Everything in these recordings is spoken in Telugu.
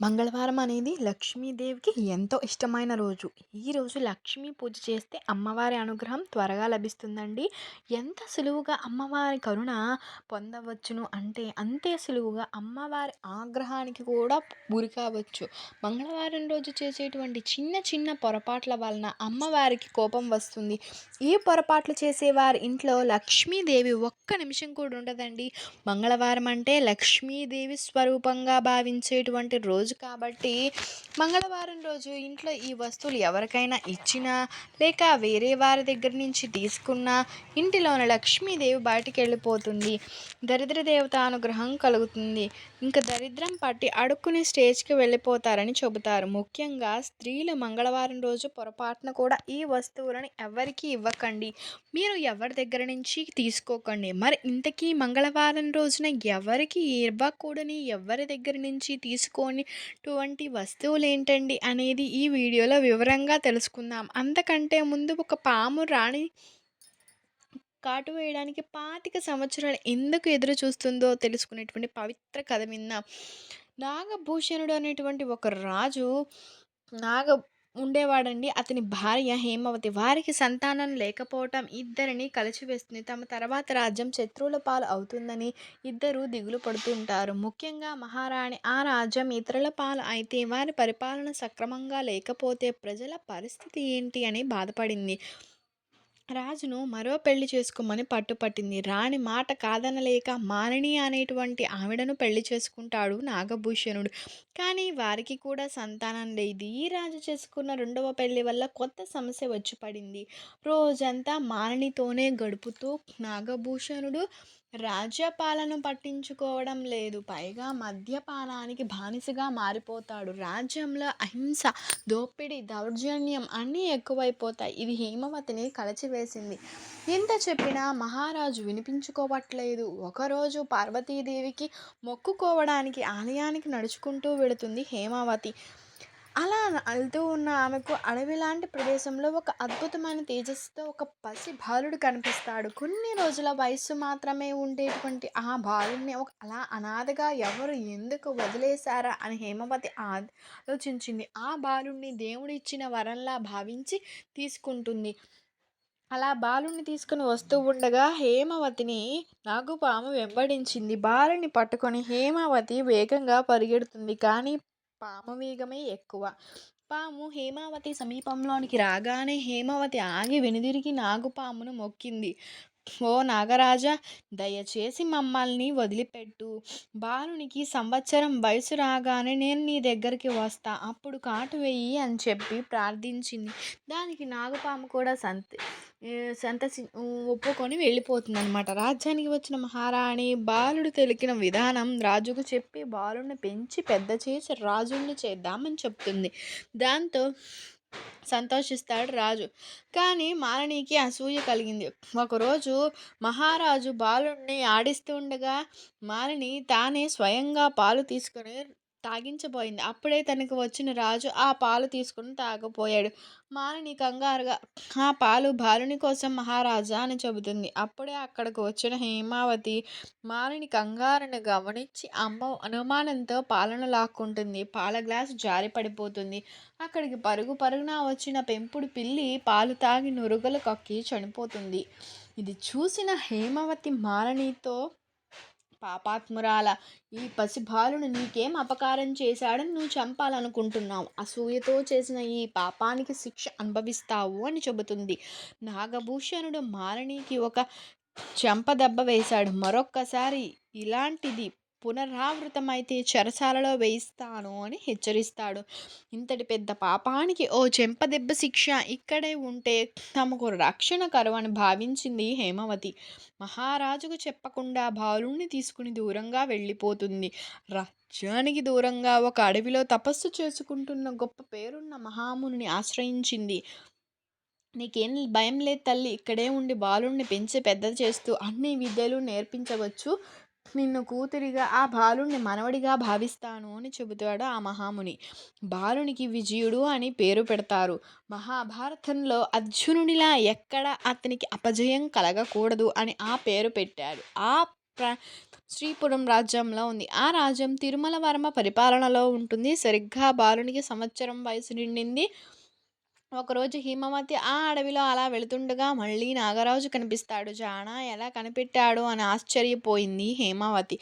మంగళవారం అనేది లక్ష్మీదేవికి ఎంతో ఇష్టమైన రోజు. ఈరోజు లక్ష్మీ పూజ చేస్తే అమ్మవారి అనుగ్రహం త్వరగా లభిస్తుందండి. ఎంత సులువుగా అమ్మవారి కరుణ పొందవచ్చును అంటే అంతే సులువుగా అమ్మవారి ఆగ్రహానికి కూడా గురి కావచ్చు. మంగళవారం రోజు చేసేటువంటి చిన్న చిన్న పొరపాట్ల వలన అమ్మవారికి కోపం వస్తుంది. ఈ పొరపాట్లు చేసేవారి ఇంట్లో లక్ష్మీదేవి ఒక్క నిమిషం కూడా ఉండదండి. మంగళవారం అంటే లక్ష్మీదేవి స్వరూపంగా భావించేటువంటి రోజు రోజు కాబట్టి మంగళవారం రోజు ఇంట్లో ఈ వస్తువులు ఎవరికైనా ఇచ్చినా లేక వేరే వారి దగ్గర నుంచి తీసుకున్నా ఇంటిలోని లక్ష్మీదేవి బయటికి వెళ్ళిపోతుంది. దరిద్ర దేవత అనుగ్రహం కలుగుతుంది. ఇంకా దరిద్రం పట్టి అడుక్కునే స్టేజ్కి వెళ్ళిపోతారని చెబుతారు. ముఖ్యంగా స్త్రీలు మంగళవారం రోజు పొరపాటున కూడా ఈ వస్తువులను ఎవరికీ ఇవ్వకండి. మీరు ఎవరి దగ్గర నుంచి తీసుకోకండి. మరి ఇంతకీ మంగళవారం రోజున ఎవరికి ఇవ్వకూడని ఎవరి దగ్గర నుంచి తీసుకోనిటువంటి వస్తువులు ఏంటండి అనేది ఈ వీడియోలో వివరంగా తెలుసుకుందాం. అంతకంటే ముందు ఒక పాము రాణి కాటు వేయడానికి పాతిక సంవత్సరాలు ఎందుకు ఎదురు చూస్తుందో తెలుసుకునేటువంటి పవిత్ర కథ విన్న నాగభూషణుడు అనేటువంటి ఒక రాజు నాగ ఉండేవాడండి. అతని భార్య హేమవతి. వారికి సంతానం లేకపోవటం ఇద్దరిని కలిసివేస్తుంది. తమ తర్వాత రాజ్యం శత్రువుల పాలు అవుతుందని ఇద్దరు దిగులు పడుతుంటారు. ముఖ్యంగా మహారాణి. ఆ రాజ్యం ఇతరుల పాలు అయితే వారి పరిపాలన సక్రమంగా లేకపోతే ప్రజల పరిస్థితి ఏంటి అని బాధపడింది. రాజును మరో పెళ్ళి చేసుకోమని పట్టుపట్టింది. రాణి మాట కాదనలేక మాలిని అనేటువంటి ఆవిడను పెళ్ళి చేసుకుంటాడు నాగభూషణుడు. కానీ వారికి కూడా సంతానం లేదు. ఈ రాజు చేసుకున్న రెండవ పెళ్ళి వల్ల కొత్త సమస్య వచ్చి పడింది. రోజంతా మాలినితోనే గడుపుతూ నాగభూషణుడు రాజ్యపాలన పట్టించుకోవడం లేదు. పైగా మద్యపానానికి బానిసగా మారిపోతాడు. రాజ్యంలో అహింస దోపిడీ దౌర్జన్యం అన్నీ ఎక్కువైపోతాయి. ఇది హేమవతిని కలచివేసింది. ఎంత చెప్పినా మహారాజు వినిపించుకోవట్లేదు. ఒకరోజు పార్వతీదేవికి మొక్కుకోవడానికి ఆలయానికి నడుచుకుంటూ వెళుతుంది హేమావతి. అలా వెళ్తూ ఉన్న ఆమెకు అడవి లాంటి ప్రదేశంలో ఒక అద్భుతమైన తేజస్సుతో ఒక పసి బాలుడు కనిపిస్తాడు. కొన్ని రోజుల వయస్సు మాత్రమే ఉండేటువంటి ఆ బాలుడిని ఒక అలా అనాథగా ఎవరు ఎందుకు వదిలేశారా అని హేమవతి ఆలోచించింది. ఆ బాలుడిని దేవుడు ఇచ్చిన వరంలా భావించి తీసుకుంటుంది. అలా బాలుని తీసుకుని వస్తూ ఉండగా హేమవతిని నాగుపాము వెంబడించింది. బాలుని పట్టుకొని హేమావతి వేగంగా పరిగెడుతుంది. కానీ పాము వేగమే ఎక్కువ. పాము హేమావతి సమీపంలోనికి రాగానే హేమావతి ఆగి వెనుదిరిగి నాగుపామును మొక్కింది. ఓ నాగరాజా దయచేసి మమ్మల్ని వదిలిపెట్టు. బాలునికి సంవత్సరం వయసు రాగానే నేను నీ దగ్గరికి వస్తా. అప్పుడు కాటు వెయ్యి అని చెప్పి ప్రార్థించింది. దానికి నాగపాము కూడా సంత సంతసి ఒప్పుకొని వెళ్ళిపోతుంది అనమాట రాజ్యానికి వచ్చిన మహారాణి బాలుడు తెలికిన విధానం రాజుకు చెప్పి బాలుడిని పెంచి పెద్ద చేసి రాజుని చేద్దామని చెప్తుంది. దాంతో సంతోషిస్తాడు రాజు. కానీ మాలినికి అసూయ కలిగింది. ఒకరోజు మహారాజు బాలుణ్ణి ఆడిస్తుండగా మాలిని తానే స్వయంగా పాలు తీసుకుని తాగించబోయింది. అప్పుడే తనకు వచ్చిన రాజు ఆ పాలు తీసుకుని తాగపోయాడు మాలిని కంగారుగా ఆ పాలు బాలుని కోసం మహారాజా అని చెబుతుంది. అప్పుడే అక్కడికి వచ్చిన హేమావతి మాలిని కంగారుని గమనించి అమ్మ అనుమానంతో పాలను లాక్కుంటుంది. పాల గ్లాసు జారి పడిపోతుంది. అక్కడికి పరుగు పరుగున వచ్చిన పెంపుడు పిల్లి పాలు తాగి నురుగలు కక్కి చనిపోతుంది. ఇది చూసిన హేమావతి మాలనితో పాపాత్మురాల. ఈ పసిబాలును నీకేం అపకారం చేశాడని నువ్వు చంపాలనుకుంటున్నావు. అసూయతో చేసిన ఈ పాపానికి శిక్ష అనుభవిస్తావు అని చెబుతుంది. నాగభూషణుడు మారణికి ఒక చెంపదెబ్బ వేశాడు. మరొక్కసారి ఇలాంటిది పునరావృతమైతే చెరసాలలో వేయిస్తాను అని హెచ్చరిస్తాడు. ఇంతటి పెద్ద పాపానికి ఓ చెంపదెబ్బ శిక్ష ఇక్కడే ఉంటే తమకు రక్షణ కరువని భావించింది హేమవతి. మహారాజుకు చెప్పకుండా బాలుణ్ణి తీసుకుని దూరంగా వెళ్ళిపోతుంది. రాజ్యానికి దూరంగా ఒక అడవిలో తపస్సు చేసుకుంటున్న గొప్ప పేరున్న మహాముని ఆశ్రయించింది. నీకేం భయం లేదు తల్లి ఇక్కడే ఉండి బాలుణ్ణి పెంచి పెద్ద చేస్తూ అన్ని విద్యలు నేర్పించవచ్చు. నిన్ను కూతురిగా ఆ బాలుని మనవడిగా భావిస్తాను అని చెబుతాడు ఆ మహాముని. బాలునికి విజయుడు అని పేరు పెడతారు. మహాభారతంలో అర్జునునిలా ఎక్కడ అతనికి అపజయం కలగకూడదు అని ఆ పేరు పెట్టాడు. ఆ ప్ర శ్రీపురం రాజ్యంలో ఉంది. ఆ రాజ్యం తిరుమల వర్మ పరిపాలనలో ఉంటుంది. సరిగ్గా బాలునికి సంవత్సరం వయసు నిండింది. ఒకరోజు హిమవతి ఆ అడవిలో అలా వెళుతుండగా మళ్ళీ నాగరాజు కనిపిస్తాడు. జానా ఎలా కనిపెట్టాడు అని ఆశ్చర్యపోయింది హేమావతి.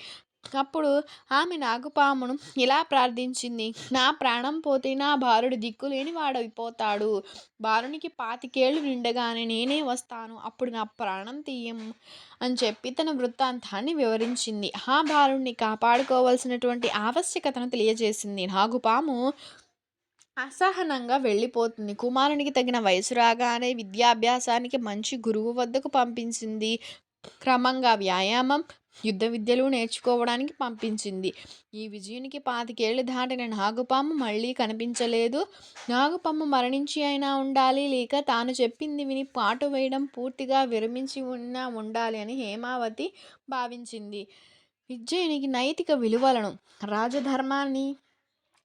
అప్పుడు ఆమె నాగుపామును ఇలా ప్రార్థించింది. నా ప్రాణం పోతే నా బాలుడు దిక్కులేని వాడైపోతాడు. బారునికి పాతికేళ్ళు నిండగానే నేనే వస్తాను. అప్పుడు నా ప్రాణం తీయం అని చెప్పి తన వృత్తాంతాన్ని వివరించింది. ఆ బారుణ్ణి కాపాడుకోవాల్సినటువంటి ఆవశ్యకతను తెలియజేసింది. నాగుపాము అసహనంగా వెళ్ళిపోతుంది. కుమారునికి తగిన వయసు రాగానే విద్యాభ్యాసానికి మంచి గురువు వద్దకు పంపించింది. క్రమంగా వ్యాయామం యుద్ధ విద్యలు నేర్చుకోవడానికి పంపించింది. ఈ విజయునికి పాతికేళ్ళు దాటిన నాగుపాము మళ్ళీ కనిపించలేదు. నాగుపాము మరణించి అయినా ఉండాలి లేక తాను చెప్పింది విని పాటు వేయడం పూర్తిగా విరమించి ఉన్నా ఉండాలి అని హేమావతి భావించింది. విజయునికి నైతిక విలువలను రాజధర్మాన్ని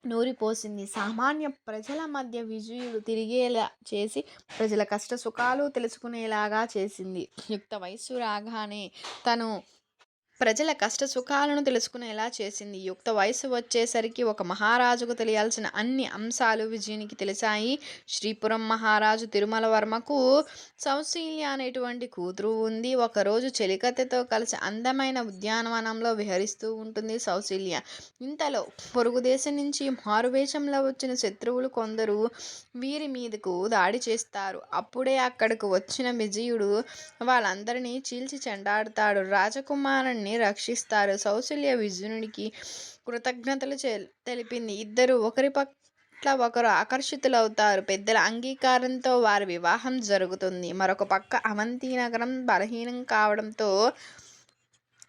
నూరిపోసింది. సామాన్య ప్రజల మధ్య విజయుడు తిరిగేలా చేసి ప్రజల కష్ట సుఖాలు తెలుసుకునేలాగా చేసింది. యుక్త వయస్సు రాగానే తను ప్రజల కష్ట సుఖాలను తెలుసుకునేలా చేసింది. యుక్త వయసు వచ్చేసరికి ఒక మహారాజుకు తెలియాల్సిన అన్ని అంశాలు విజయునికి తెలిసాయి. శ్రీపురం మహారాజు తిరుమల వర్మకు సౌశీల్య అనేటువంటి కూతురు ఉంది. ఒకరోజు చెలికత్తెతో కలిసి అందమైన ఉద్యానవనంలో విహరిస్తూ ఉంటుంది సౌశీల్య. ఇంతలో పొరుగు దేశం నుంచి మారువేషంలో వచ్చిన శత్రువులు కొందరు వీరి మీదకు దాడి చేస్తారు. అప్పుడే అక్కడకు వచ్చిన విజయుడు వాళ్ళందరినీ చీల్చి చెండాడుతాడు. రాజకుమారుణ్ణి రక్షిస్తారు. సౌశల్య విజునుడికి కృతజ్ఞతలు తెలిపింది. ఇద్దరు ఒకరి పట్ల ఒకరు ఆకర్షితులవుతారు. పెద్దల అంగీకారంతో వారి వివాహం జరుగుతుంది. మరొక పక్క అవంతి నగరం బలహీనం కావడంతో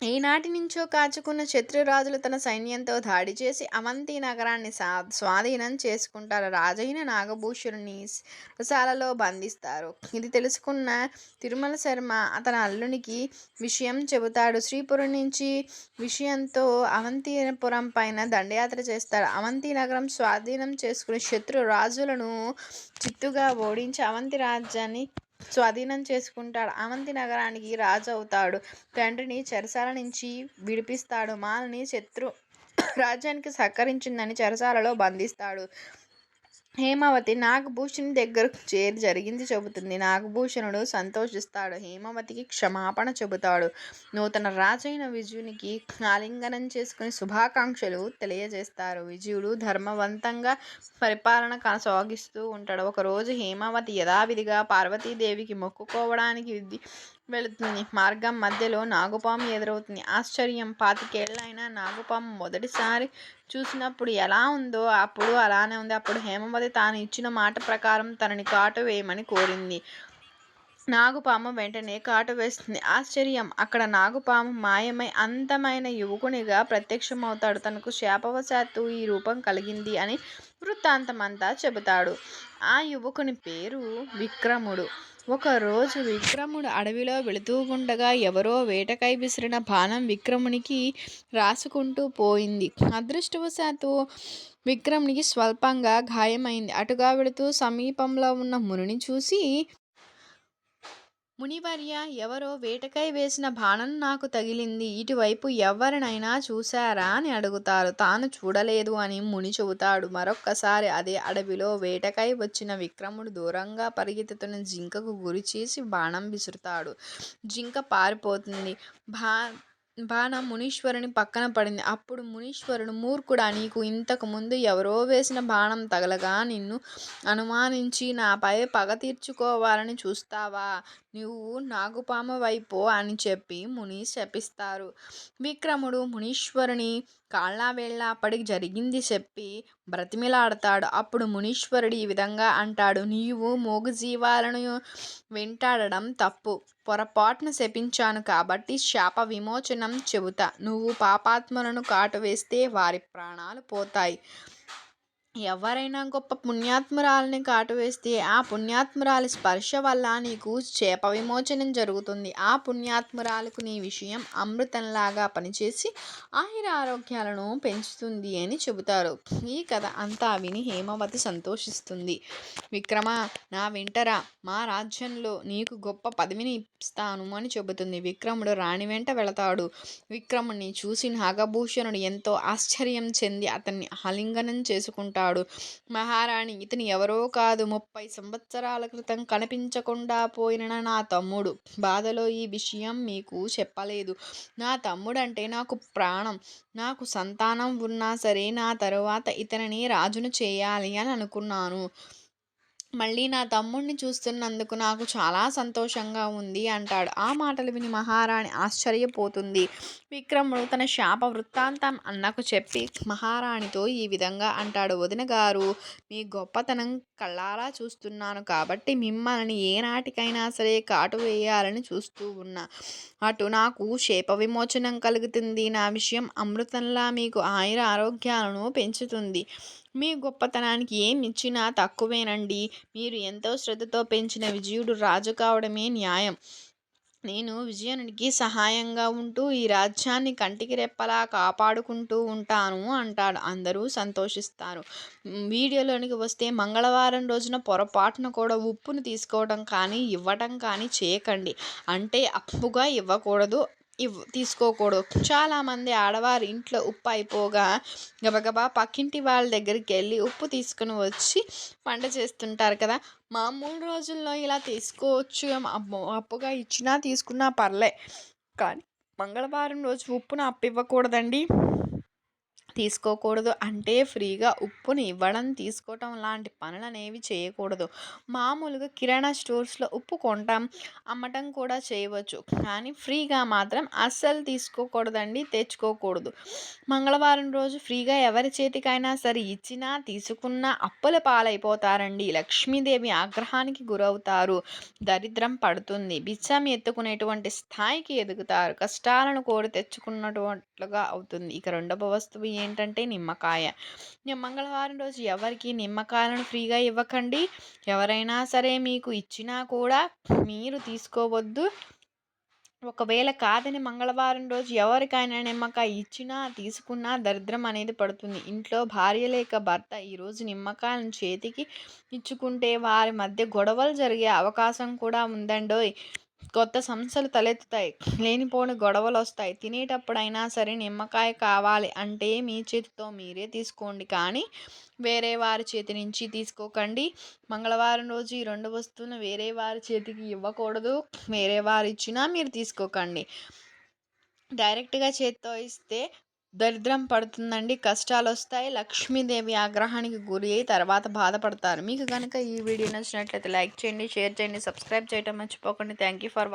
ఈనాటి నుంచో కాచుకున్న శత్రురాజులు తన సైన్యంతో దాడి చేసి అవంతి నగరాన్ని సా స్వాధీనం చేసుకుంటారు. రాజైన నాగభూషుడిని రసాలలో బంధిస్తారు. ఇది తెలుసుకున్న తిరుమల శర్మ అతని అల్లునికి విషయం చెబుతాడు. శ్రీపురం నుంచి విషయంతో అవంతిపురం పైన దండయాత్ర చేస్తాడు అవంతి నగరం స్వాధీనం చేసుకుని శత్రు రాజులను చిత్తుగా ఓడించి అవంతి రాజ్యాన్ని స్వాధీనం చేసుకుంటాడు. అవంతి నగరానికి రాజు అవుతాడు తండ్రిని చెరసాల నుంచి విడిపిస్తాడు. మాలని శత్రు రాజ్యానికి సహకరించిందని చెరసాలలో బంధిస్తాడు. హేమావతి నాగభూషణ్ దగ్గరకు చేరి జరిగింది చెబుతుంది. నాగభూషణుడు సంతోషిస్తాడు. హేమవతికి క్షమాపణ చెబుతాడు. నూతన రాజైన విజయునికి ఆలింగనం చేసుకుని శుభాకాంక్షలు తెలియజేస్తారు. విజయుడు ధర్మవంతంగా పరిపాలన కొనసాగిస్తూ ఉంటాడు. ఒకరోజు హేమావతి యథావిధిగా పార్వతీదేవికి మొక్కుకోవడానికి వెళుతుంది మార్గం మధ్యలో నాగుపాము ఎదురవుతుంది. ఆశ్చర్యం. పాతికేళ్ళైనా నాగుపాము మొదటిసారి చూసినప్పుడు ఎలా ఉందో అప్పుడు అలానే ఉంది. అప్పుడు హేమవతి తాను ఇచ్చిన మాట ప్రకారం తనని కాటు వేయమని కోరింది. నాగుపాము వెంటనే కాటు వేస్తుంది. ఆశ్చర్యం. అక్కడ నాగుపాము మాయమై అందమైన యువకునిగా ప్రత్యక్షమవుతాడు. తనకు శాపవశాత్తు ఈ రూపం కలిగింది అని వృత్తాంతం అంతా చెబుతాడు. ఆ యువకుని పేరు విక్రముడు. ఒకరోజు విక్రముడు అడవిలో వెళుతూ ఉండగా ఎవరో వేటకై విసిరిన బాణం విక్రమునికి రాసుకుంటూ పోయింది. అదృష్టవశాత్తు విక్రమునికి స్వల్పంగా గాయమైంది. అటుగా వెళుతూ సమీపంలో ఉన్న మునిని చూసి మునివర్య ఎవరో వేటకై వేసిన బాణం నాకు తగిలింది. ఇటువైపు ఎవరినైనా చూశారా అని అడుగుతారు. తాను చూడలేదు అని ముని చెబుతాడు. మరొక్కసారి అదే అడవిలో వేటకై వచ్చిన విక్రముడు దూరంగా పరిగెత్తుతున్న జింకకు గురి చేసి బాణం విసురుతాడు. జింక పారిపోతుంది. బా బాణం మునీశ్వరుని పక్కన పడింది. అప్పుడు మునీశ్వరుడు మూర్ఖుడా నీకు ఇంతకు ముందు ఎవరో వేసిన బాణం తగలగా నిన్ను అనుమానించి నాపై పగ తీర్చుకోవాలని చూస్తావా? నువ్వు నాగుపాము వైపు అని చెప్పి ముని శపిస్తారు. విక్రముడు మునీశ్వరుని కాళ్ళా వేళ్ళ అప్పటికి జరిగింది చెప్పి బ్రతిమిలాడతాడు. అప్పుడు మునీశ్వరుడు ఈ విధంగా అంటాడు నీవు మూగజీవాలను వెంటాడడం తప్పు. పొరపాటును శపించాను కాబట్టి శాప విమోచనం చెబుతా. నువ్వు పాపాత్మలను కాటు వేస్తే వారి ప్రాణాలు పోతాయి. ఎవరైనా గొప్ప పుణ్యాత్మురాలని కాటు వేస్తే ఆ పుణ్యాత్మురాలి స్పర్శ వల్ల నీకు చేప విమోచనం జరుగుతుంది. ఆ పుణ్యాత్మురాలకు నీ విషయం అమృతంలాగా పనిచేసి ఆయుర ఆరోగ్యాలను పెంచుతుంది అని చెబుతారు. ఈ కథ అంతా విని హేమవతి సంతోషిస్తుంది. విక్రమ నా వింటరా మా రాజ్యంలో నీకు గొప్ప పదవిని ఇస్తాను అని చెబుతుంది. విక్రముడు రాణి వెంట వెళతాడు. విక్రముణ్ణి చూసి నాగభూషణుడు ఎంతో ఆశ్చర్యం చెంది అతన్ని ఆలింగనం చేసుకుంటాడు. మహారాణి ఇతని ఎవరో కాదు ముప్పై సంవత్సరాల క్రితం కనిపించకుండా పోయిన నా తమ్ముడు. బాధలో ఈ విషయం మీకు చెప్పలేదు. నా తమ్ముడంటే నాకు ప్రాణం. నాకు సంతానం ఉన్నా సరే నా తరువాత ఇతనిని రాజును చేయాలి అని అనుకున్నాను. మళ్ళీ నా తమ్ముడిని చూస్తున్నందుకు నాకు చాలా సంతోషంగా ఉంది అంటాడు. ఆ మాటలు విని మహారాణి ఆశ్చర్యపోతుంది. విక్రముడు తన శాప వృత్తాంతం అన్నకు చెప్పి మహారాణితో ఈ విధంగా అంటాడు వదిన గారు. మీ గొప్పతనం కళ్ళారా చూస్తున్నాను కాబట్టి మిమ్మల్ని ఏనాటికైనా సరే కాటు వేయాలని చూస్తూ ఉన్నా. అటు నాకు శాప విమోచనం కలుగుతుంది. నా విషయం అమృతంలా మీకు ఆయుర ఆరోగ్యాలను పెంచుతుంది. మీ గొప్పతనానికి ఏమి ఇచ్చినా తక్కువేనండి. మీరు ఎంతో శ్రద్ధతో పెంచిన విజయుడు రాజు కావడమే న్యాయం. నేను విజయనుడికి సహాయంగా ఉంటూ ఈ రాజ్యాన్ని కంటికి రెప్పలా కాపాడుకుంటూ ఉంటాను అంటాడు. అందరూ సంతోషిస్తారు. వీడియోలోనికి వస్తే మంగళవారం రోజున పొరపాటున కూడా ఉప్పును తీసుకోవడం కానీ ఇవ్వటం కానీ చేయకండి. అంటే అప్పుగా ఇవ్వకూడదు. ఇవ్ తీసుకోకూడదు. చాలామంది ఆడవారు ఇంట్లో ఉప్పు అయిపోగా గబగబా పక్కింటి వాళ్ళ దగ్గరికి వెళ్ళి ఉప్పు తీసుకుని వచ్చి వంట చేస్తుంటారు కదా. మామూలు రోజుల్లో ఇలా తీసుకోవచ్చు. అప్పుగా ఇచ్చినా తీసుకున్నా పర్లే. కానీ మంగళవారం రోజు ఉప్పును అప్పు ఇవ్వకూడదండి తీసుకోకూడదు. అంటే ఫ్రీగా ఉప్పుని ఇవ్వడం తీసుకోవటం లాంటి పనులు అనేవి చేయకూడదు. మామూలుగా కిరాణా స్టోర్స్లో ఉప్పు కొంటాం అమ్మటం కూడా చేయవచ్చు. కానీ ఫ్రీగా మాత్రం అస్సలు తీసుకోకూడదండి తెచ్చుకోకూడదు. మంగళవారం రోజు ఫ్రీగా ఎవరి చేతికైనా సరే ఇచ్చినా తీసుకున్నా అప్పుల పాలైపోతారండి. లక్ష్మీదేవి ఆగ్రహానికి గురవుతారు. దరిద్రం పడుతుంది. బిచ్చం ఎత్తుకునేటువంటి స్థాయికి ఎదుగుతారు. కష్టాలను కోరి తెచ్చుకున్నటువంటి తెచ్చుకున్నటువంటిగా అవుతుంది. ఇక రెండవ వస్తువు ఏంటంటే నిమ్మకాయ. మంగళవారం రోజు ఎవరికి నిమ్మకాయలను ఫ్రీగా ఇవ్వకండి. ఎవరైనా సరే మీకు ఇచ్చినా కూడా మీరు తీసుకోవద్దు. ఒకవేళ కాదని మంగళవారం రోజు ఎవరికైనా నిమ్మకాయ ఇచ్చినా తీసుకున్నా దరిద్రం అనేది పడుతుంది. ఇంట్లో భార్య లేక భర్త ఈరోజు నిమ్మకాయలను చేతికి ఇచ్చుకుంటే వారి మధ్య గొడవలు జరిగే అవకాశం కూడా ఉందండోయ్. కొత్త సమస్యలు తలెత్తుతాయి. లేనిపోని గొడవలు వస్తాయి తినేటప్పుడైనా సరే నిమ్మకాయ కావాలి అంటే మీ చేతితో మీరే తీసుకోండి. కానీ వేరే వారి చేతి నుంచి తీసుకోకండి. మంగళవారం రోజు ఈ రెండు వస్తువులను వేరే వారి చేతికి ఇవ్వకూడదు. వేరే వారు ఇచ్చినా మీరు తీసుకోకండి. డైరెక్ట్గా చేత్తో ఇస్తే దరిద్రం పడుతుందండి కష్టాలు వస్తాయి లక్ష్మీదేవి ఆగ్రహానికి గురి అయి తర్వాత బాధపడతారు. మీకు కనుక ఈ వీడియో నచ్చినట్లయితే లైక్ చేయండి షేర్ చేయండి సబ్స్క్రైబ్ చేయడం మర్చిపోకండి. Thank you for